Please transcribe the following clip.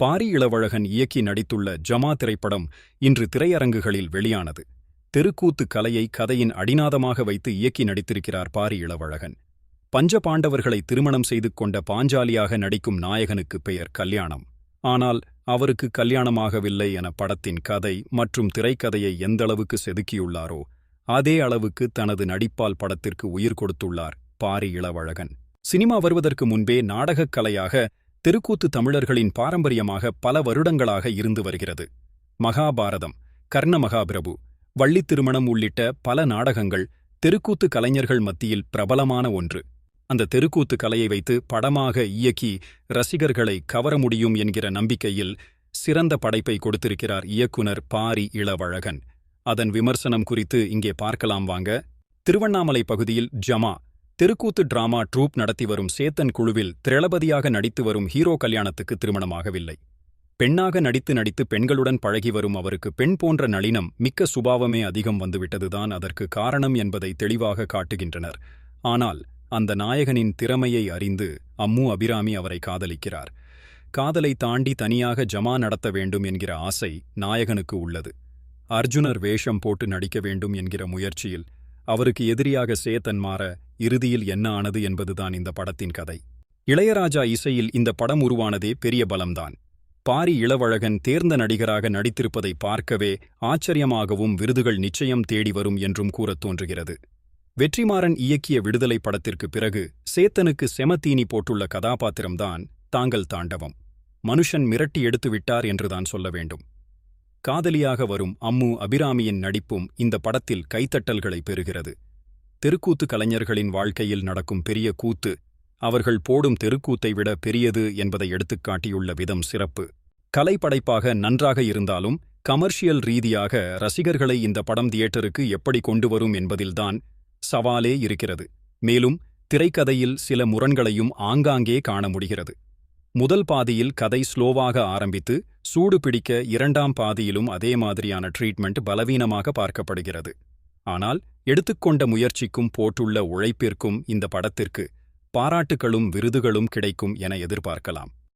பாரி இளவழகன் இயக்கி நடித்துள்ள ஜமா திரைப்படம் இன்று திரையரங்குகளில் வெளியானது. தெருக்கூத்து கலையை கதையின் அடிநாதமாக வைத்து இயக்கி நடித்திருக்கிறார் பாரி இளவழகன். பஞ்ச பாண்டவர்களை திருமணம் செய்து கொண்ட பாஞ்சாலியாக நடிக்கும் நாயகனுக்கு பெயர் கல்யாணம். ஆனால் அவருக்கு கல்யாணமாகவில்லை என படத்தின் கதை மற்றும் திரைக்கதையை எந்தளவுக்கு செதுக்கியுள்ளாரோ அதே அளவுக்கு தனது நடிப்பால் படத்திற்கு உயிர் கொடுத்துள்ளார் பாரி இளவழகன். சினிமா வருவதற்கு முன்பே நாடகக் கலையாக தெருக்கூத்து தமிழர்களின் பாரம்பரியமாக பல வருடங்களாக இருந்து வருகிறது. மகாபாரதம் கர்ண மகாபிரபு வள்ளித் திருமணம் உள்ளிட்ட பல நாடகங்கள் தெருக்கூத்து கலைஞர்கள் மத்தியில் பிரபலமான ஒன்று. அந்த தெருக்கூத்து கலையை வைத்து படமாக இயக்கி ரசிகர்களை கவர முடியும் என்கிற நம்பிக்கையில் சிறந்த படைப்பை கொடுத்திருக்கிறார் இயக்குனர் பாரி இளவழகன். அதன் விமர்சனம் குறித்து இங்கே பார்க்கலாம் வாங்க. திருவண்ணாமலை பகுதியில் ஜமா தெருக்கூத்து டிராமா ட்ரூப் நடத்தி வரும் சேத்தன் குழுவில் திரளபதியாக நடித்து வரும் ஹீரோ கல்யாணத்துக்கு திருமணமாகவில்லை. பெண்ணாக நடித்து நடித்து பெண்களுடன் பழகி வரும் அவருக்கு பெண் போன்ற நளினம் மிக்க சுபாவமே அதிகம் வந்துவிட்டதுதான் அதற்கு காரணம் என்பதை தெளிவாக காட்டுகின்றனர். ஆனால் அந்த நாயகனின் திறமையை அறிந்து அம்மு அபிராமி அவரை காதலிக்கிறார். காதலை தாண்டி தனியாக ஜமா நடத்த வேண்டும் என்கிற ஆசை நாயகனுக்கு உள்ளது. அர்ஜுனர் வேஷம் போட்டு நடிக்க வேண்டும் என்கிற முயற்சியில் அவருக்கு எதிரியாக சேத்தன் மாற இறுதியில் என்ன ஆனது என்பதுதான் இந்த படத்தின் கதை. இளையராஜா இசையில் இந்த படம் உருவானதே பெரிய பலம்தான். பாரி இளவழகன் தேர்ந்த நடிகராக நடித்திருப்பதை பார்க்கவே ஆச்சரியமாகவும் விருதுகள் நிச்சயம் தேடி வரும் என்றும் கூறத் தோன்றுகிறது. வெற்றிமாறன் இயக்கிய விடுதலை படத்திற்கு பிறகு சேத்தனுக்கு செமத்தீனி போட்டுள்ள கதாபாத்திரம்தான் தாங்கள் தாண்டவம். மனுஷன் மிரட்டி எடுத்து விட்டார் என்றுதான் சொல்ல வேண்டும். காதலியாக வரும் அம்மு அபிராமியின் நடிப்பும் இந்த படத்தில் கைத்தட்டல்களை பெறுகிறது. தெருக்கூத்து கலைஞர்களின் வாழ்க்கையில் நடக்கும் பெரிய கூத்து அவர்கள் போடும் தெருக்கூத்தை விட பெரியது என்பதை எடுத்துக்காட்டியுள்ள விதம் சிறப்பு. கலைப்படைப்பாக நன்றாக இருந்தாலும் கமர்ஷியல் ரீதியாக ரசிகர்களை இந்த படம் தியேட்டருக்கு எப்படி கொண்டு வரும் என்பதில்தான் சவாலே இருக்கிறது. மேலும் திரைக்கதையில் சில முரண்களையும் ஆங்காங்கே காண முடிகிறது. முதல் பாதியில் கதை ஸ்லோவாக ஆரம்பித்து சூடு பிடிக்க இரண்டாம் பாதியிலும் அதே மாதிரியான ட்ரீட்மெண்ட் பலவீனமாக பார்க்கப்படுகிறது. ஆனால் எடுத்துக்கொண்ட முயற்சிக்கும் போட்டுள்ள உழைப்பிற்கும் இந்த படத்திற்கு பாராட்டுகளும் விருதுகளும் கிடைக்கும் என எதிர்பார்க்கலாம்.